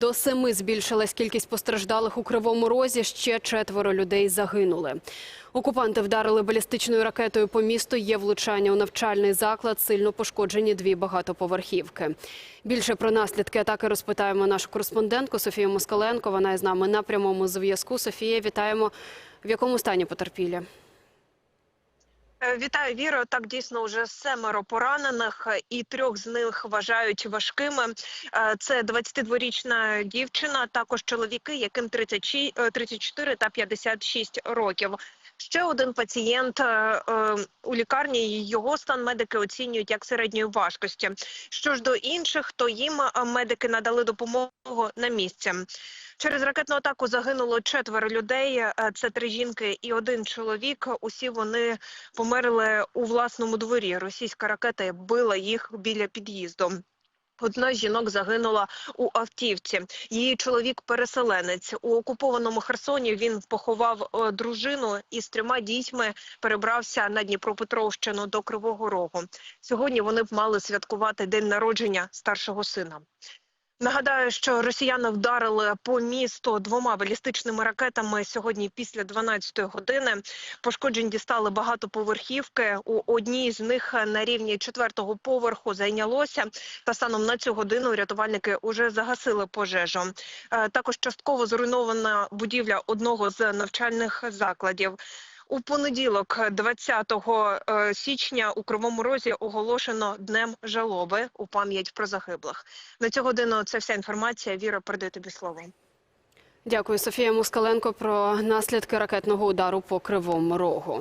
До семи збільшилась кількість постраждалих у Кривому Розі. Ще четверо людей загинули. Окупанти вдарили балістичною ракетою по місту. Є влучання у навчальний заклад. Сильно пошкоджені дві багатоповерхівки. Більше про наслідки атаки розпитаємо нашу кореспондентку Софію Москаленко. Вона із нами на прямому зв'язку. Софія, вітаємо. В якому стані потерпілі? Е, Вітаю, Віро. Так дійсно вже семеро поранених, е, і трьох з них вважають важкими. Е, Це 22-річна дівчина, також чоловіки, яким 36, е, 34 та 56 років. Ще один пацієнт у лікарні. Його стан медики оцінюють як середньої важкості. Що ж до інших, то їм медики надали допомогу на місці. Через ракетну атаку загинуло четверо людей. Е, Це три жінки і один чоловік. Усі вони померли у власному дворі. Російська ракета била їх біля під'їзду. Одна з жінок загинула у автівці. Її чоловік переселенець у окупованому Херсоні. Він поховав е, дружину і з трьома дітьми перебрався на Дніпропетровщину до Кривого Рогу. Сьогодні вони б мали святкувати день народження старшого сина. Нагадаю, що росіяни вдарили по місту двома балістичними ракетами сьогодні після 12-ї години. Пошкоджень дістали багатоповерхівки. У одній з них на рівні четвертого поверху зайнялося. Та станом на цю годину рятувальники вже загасили пожежу. Е, Також частково зруйнована будівля одного з навчальних закладів. У понеділок, 20 е, січня, у Кривому Розі оголошено днем жалоби у пам'ять про загиблих. На цю годину це вся інформація. Віра, передаю тобі слово. Дякую, Софія Москаленко, про наслідки ракетного удару по Кривому Рогу.